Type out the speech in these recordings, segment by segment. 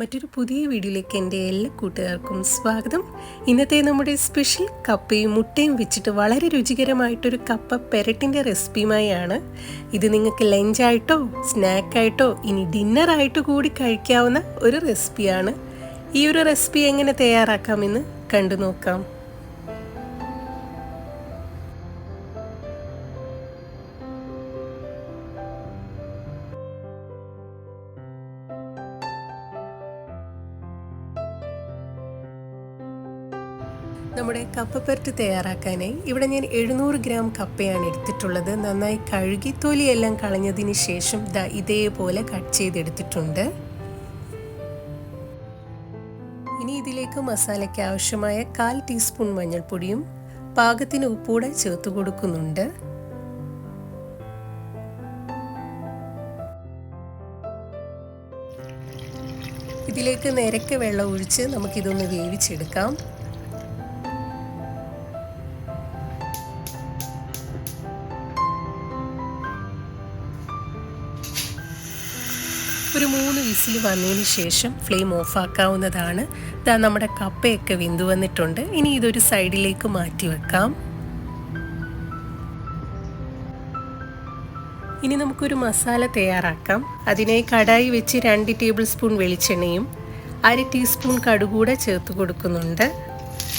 മറ്റൊരു പുതിയ വീഡിയോയിലേക്ക് എന്റെ എല്ലാ കൂട്ടുകാർക്കും സ്വാഗതം. ഇന്നത്തെ നമ്മുടെ സ്പെഷ്യൽ കപ്പയും മുട്ടയും വെച്ചിട്ട് വളരെ രുചികരമായിട്ടൊരു കപ്പ പെരട്ടിന്റെ റെസിപ്പിയുമായാണ്. ഇത് നിങ്ങൾക്ക് ലഞ്ചായിട്ടോ സ്നാക്കായിട്ടോ ഇനി ഡിന്നറായിട്ട് കൂടി കഴിക്കാവുന്ന ഒരു റെസിപ്പിയാണ്. ഈ ഒരു റെസിപ്പി എങ്ങനെ തയ്യാറാക്കാമെന്ന് കണ്ടു നോക്കാം. നമ്മുടെ കപ്പപ്പരട്ട് തയ്യാറാക്കാനായി ഇവിടെ ഞാൻ എഴുന്നൂറ് ഗ്രാം കപ്പയാണ് എടുത്തിട്ടുള്ളത്. നന്നായി കഴുകി തൊലിയെല്ലാം കളഞ്ഞതിന് ശേഷം ദാ ഇതേപോലെ കട്ട് ചെയ്തെടുത്തിട്ടുണ്ട്. ഇനി ഇതിലേക്ക് മസാലയ്ക്ക് ആവശ്യമായ കാൽ ടീസ്പൂൺ മഞ്ഞൾപ്പൊടിയും പാകത്തിന് ഉപ്പൂടെ ചേർത്ത് കൊടുക്കുന്നുണ്ട്. ഇതിലേക്ക് നിരക്ക് വെള്ളം ഒഴിച്ച് നമുക്കിതൊന്ന് വേവിച്ചെടുക്കാം. ഒരു മൂന്ന് വിസിൽ വന്നതിന് ശേഷം ഫ്ലെയിം ഓഫാക്കാവുന്നതാണ്. ഇതാ നമ്മുടെ കപ്പയൊക്കെ വെന്തു വന്നിട്ടുണ്ട്. ഇനി ഇതൊരു സൈഡിലേക്ക് മാറ്റി വെക്കാം. ഇനി നമുക്കൊരു മസാല തയ്യാറാക്കാം. അതിനായി കടായി വെച്ച് രണ്ട് ടേബിൾ സ്പൂൺ വെളിച്ചെണ്ണയും അര ടീസ്പൂൺ കടുകൂടെ ചേർത്ത് കൊടുക്കുന്നുണ്ട്.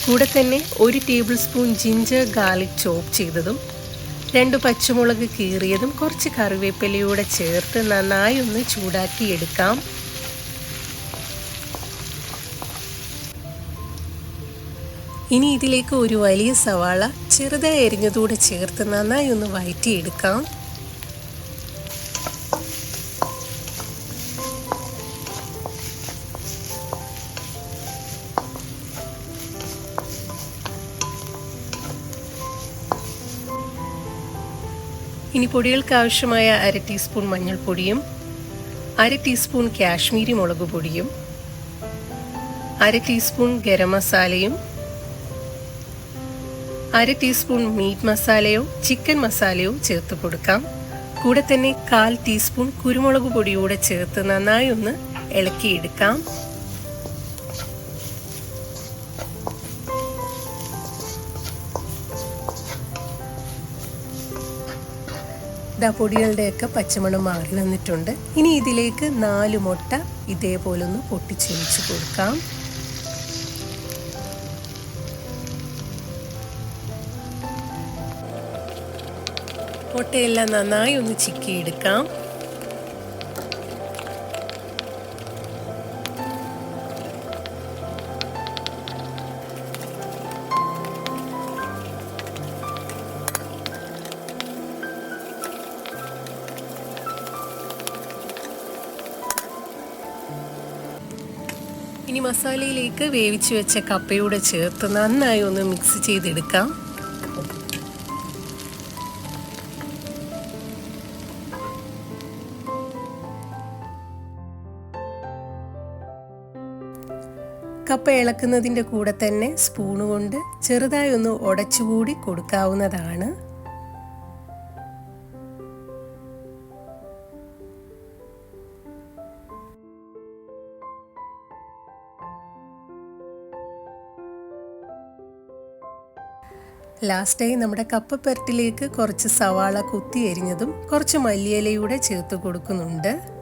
കൂടെ തന്നെ ഒരു tablespoon ginger garlic chop ചെയ്തതും രണ്ട് പച്ചമുളക് കീറിയതും കുറച്ച് കറിവേപ്പിലയൂടെ ചേർത്ത് നന്നായി ഒന്ന് ചൂടാക്കി എടുക്കാം. ഇനി ഇതിലേക്ക് ഒരു വലിയ സവാള ചെറുതായി അരിഞ്ഞതുകൂടെ ചേർത്ത് നന്നായി ഒന്ന് വഴറ്റിയെടുക്കാം ഇനി പൊടികൾക്ക് ആവശ്യമായ അര ടീസ്പൂൺ മഞ്ഞൾപ്പൊടിയും അര ടീസ്പൂൺ കാശ്മീരി മുളക് പൊടിയും അര ടീസ്പൂൺ ഗരം മസാലയും അര ടീസ്പൂൺ മീറ്റ് മസാലയോ ചിക്കൻ മസാലയോ ചേർത്ത് കൊടുക്കാം. കൂടെ തന്നെ കാൽ ടീസ്പൂൺ കുരുമുളക് പൊടിയൂടെ ചേർത്ത് നന്നായി ഒന്ന് ഇളക്കിയെടുക്കാം. ദാ പൊടികളുടെയൊക്കെ പച്ചമണം മാറി വന്നിട്ടുണ്ട്. ഇനി ഇതിലേക്ക് നാല് മുട്ട ഇതേപോലെ ഒന്ന് പൊട്ടിച്ചൊഴിച്ച് കൊടുക്കാം. മുട്ടയെല്ലാം നന്നായി ഒന്ന് ചിക്കിയെടുക്കാം. ഇനി മസാലയിലേക്ക് വേവിച്ച് വെച്ച കപ്പയൂടെ ചേർത്ത് നന്നായി ഒന്ന് മിക്സ് ചെയ്തെടുക്കാം. കപ്പ ഇളക്കുന്നതിന്റെ കൂടെ തന്നെ സ്പൂണ് കൊണ്ട് ചെറുതായി ഒന്ന് ഉടച്ചുകൂടി കൊടുക്കാവുന്നതാണ്. ലാസ്റ്റായി നമ്മുടെ കപ്പ പെരട്ടിലേക്ക് കുറച്ച് സവാള കുത്തി എരിഞ്ഞതും കുറച്ച് മല്ലിയിലയൂടെ ചേർത്ത് കൊടുക്കുന്നുണ്ട്.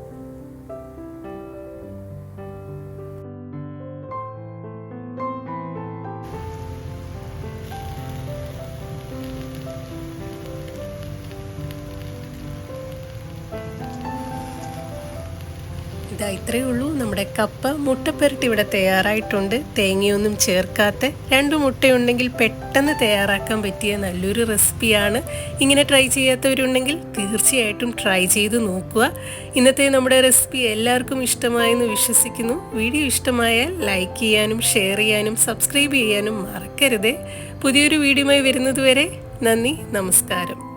ഇതാ ഇത്രയേ ഉള്ളൂ. നമ്മുടെ കപ്പ മുട്ടപ്പെരട്ടി ഇവിടെ തയ്യാറായിട്ടുണ്ട്. തേങ്ങയൊന്നും ചേർക്കാത്ത രണ്ട് മുട്ടയുണ്ടെങ്കിൽ പെട്ടെന്ന് തയ്യാറാക്കാൻ പറ്റിയ നല്ലൊരു റെസിപ്പിയാണ്. ഇങ്ങനെ ട്രൈ ചെയ്യാത്തവരുണ്ടെങ്കിൽ തീർച്ചയായിട്ടും ട്രൈ ചെയ്ത് നോക്കുക. ഇന്നത്തെ നമ്മുടെ റെസിപ്പി എല്ലാവർക്കും ഇഷ്ടമായെന്ന് വിശ്വസിക്കുന്നു. വീഡിയോ ഇഷ്ടമായാൽ ലൈക്ക് ചെയ്യാനും ഷെയർ ചെയ്യാനും സബ്സ്ക്രൈബ് ചെയ്യാനും മറക്കരുതേ. പുതിയൊരു വീഡിയോയുമായി വരുന്നതുവരെ നന്ദി നമസ്കാരം.